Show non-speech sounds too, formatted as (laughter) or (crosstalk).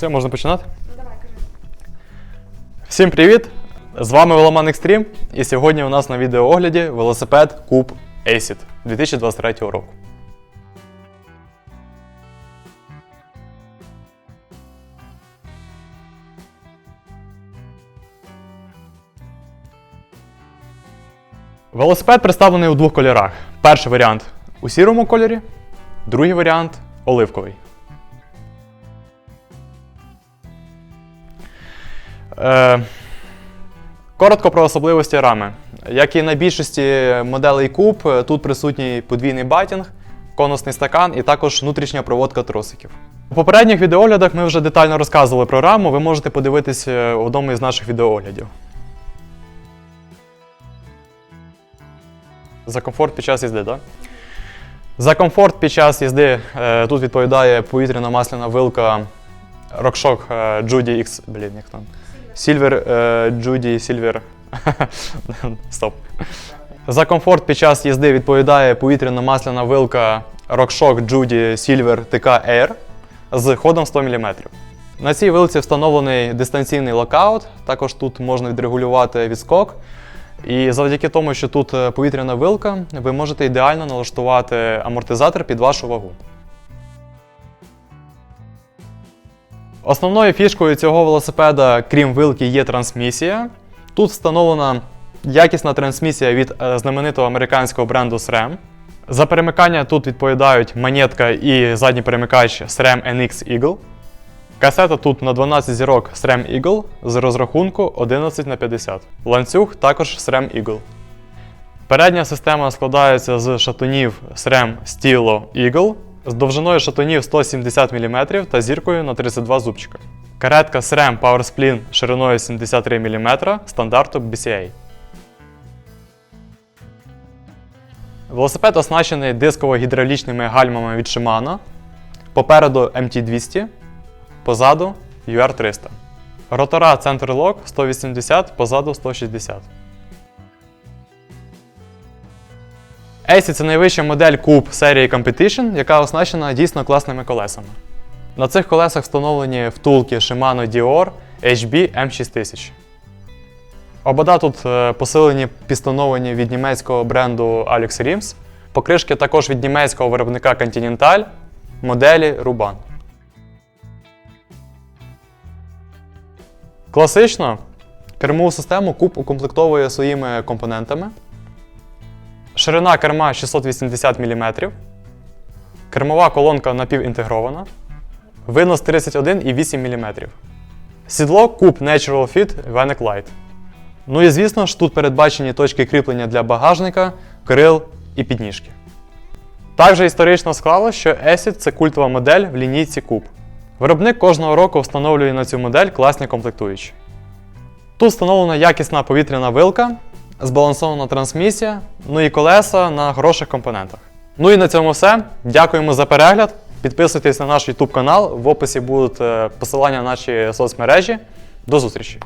Все, можна починати? Ну давай, кажи. Всім привіт! З вами Веломан Екстрім, і сьогодні у нас на відеоогляді велосипед Куб Acid 2023 року. Велосипед представлений у двох кольорах. Перший варіант у сірому кольорі, другий варіант оливковий. Коротко про особливості рами. Як і на більшості моделей куб, е, тут присутній подвійний батінг, конусний стакан і також внутрішня проводка тросиків. У попередніх відеоглядах ми вже детально розказували про раму, ви можете подивитись е, в одному із наших відеоглядів. За комфорт під час їзди, так? За комфорт під час їзди е, тут відповідає повітряна масляна вилка RockShox е, Judy X. Блін, як там? Е, Judy Silver. (laughs) Стоп. За комфорт під час їзди відповідає повітряна масляна вилка RockShox Judy Silver TK Air з ходом 100 мм. На цій вилці встановлений дистанційний локаут, також тут можна відрегулювати відскок. І завдяки тому, що тут е, повітряна вилка, ви можете ідеально налаштувати амортизатор під вашу вагу. Основною фішкою цього велосипеда, крім вилки, є трансмісія. Тут встановлена якісна трансмісія від е, знаменитого американського бренду SRAM. За перемикання тут відповідають монетка і задній перемикач SRAM NX Eagle. Касета тут на 12 зірок SRAM Eagle з розрахунку 11 на 50. Ланцюг також SRAM Eagle. Передня система складається з шатунів SRAM Stilo Eagle з довжиною шатунів 170 мм та зіркою на 32 зубчика. Каретка SRAM PowerSplin шириною 73 мм стандарту BCA. Велосипед оснащений дисково-гідравлічними гальмами від Shimano. Попереду MT200, позаду UR300. Ротора Center Lock 180, позаду 160. AC це найвища модель куб серії Competition, яка оснащена дійсно класними колесами. На цих колесах встановлені втулки Shimano Dior HB M6000. Обода тут е, посилені пістоновані від німецького бренду Alex Rims. Покришки також від німецького виробника Continental моделі Ruban. Класично кермову систему куб укомплектовує своїми компонентами. Ширина керма 680 мм. Кермова колонка напівінтегрована. Винос 31,8 мм. Сідло куб Natural Fit Vanic Light. Ну і звісно ж, тут передбачені точки кріплення для багажника, крил і підніжки. Також історично склалося, що Acid це культова модель в лінійці куб. Виробник кожного року встановлює на цю модель класні комплектуючі. Тут встановлена якісна повітряна вилка, збалансована трансмісія, ну і колеса на хороших компонентах. Ну і на цьому все. Дякуємо за перегляд. Підписуйтесь на наш YouTube канал, в описі будуть е, посилання на наші соцмережі. До зустрічі!